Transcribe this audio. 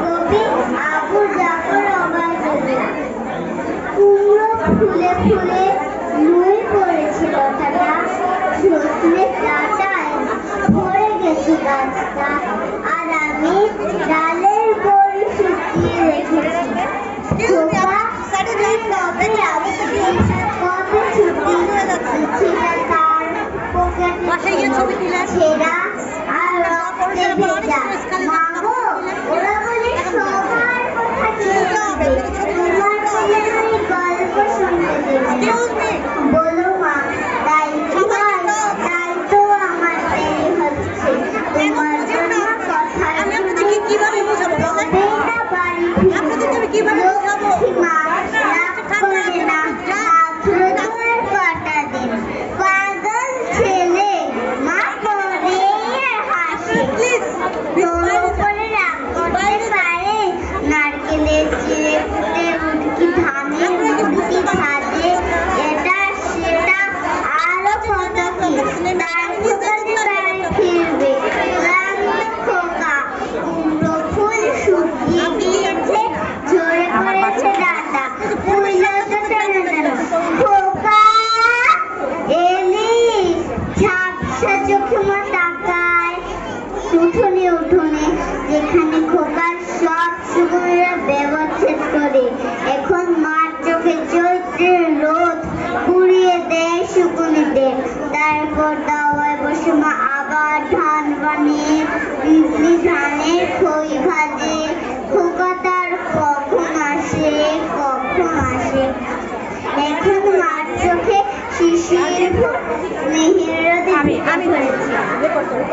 কবি আবু জাফর ওবায়দুল্লাহ কুমড়ো ফুলে ফুলে নুই পড়েছিল লতাটা সজনে ডাটায় ভরে গেছে গাছটা আর আমি ডালের বড়ি শুকিয়ে রেখেছি খোকা, কবে যাবি? কবে ছুটি? ছেঁড়া তার, পকেটে ছেঁড়া ঝাপসা চোখে মা তাকায়। উঠোনে উঠোনে, যেখানে খোকার সব সুগুলিরা ব্যবচ্ছেদ করে। এখন মার চোখে চৈত্রের রোদ পুড়িয়ে দেয় শুকুনিতে তারপর দাওয়ায় বসে মা আবার ধান বানিয়ে ধানের খই ভাজে। খোকা তার কখন আসে কখন আসে? এখন মার চোখে শিশির মেহের আমি আমি ধরেছে রেকর্ড করব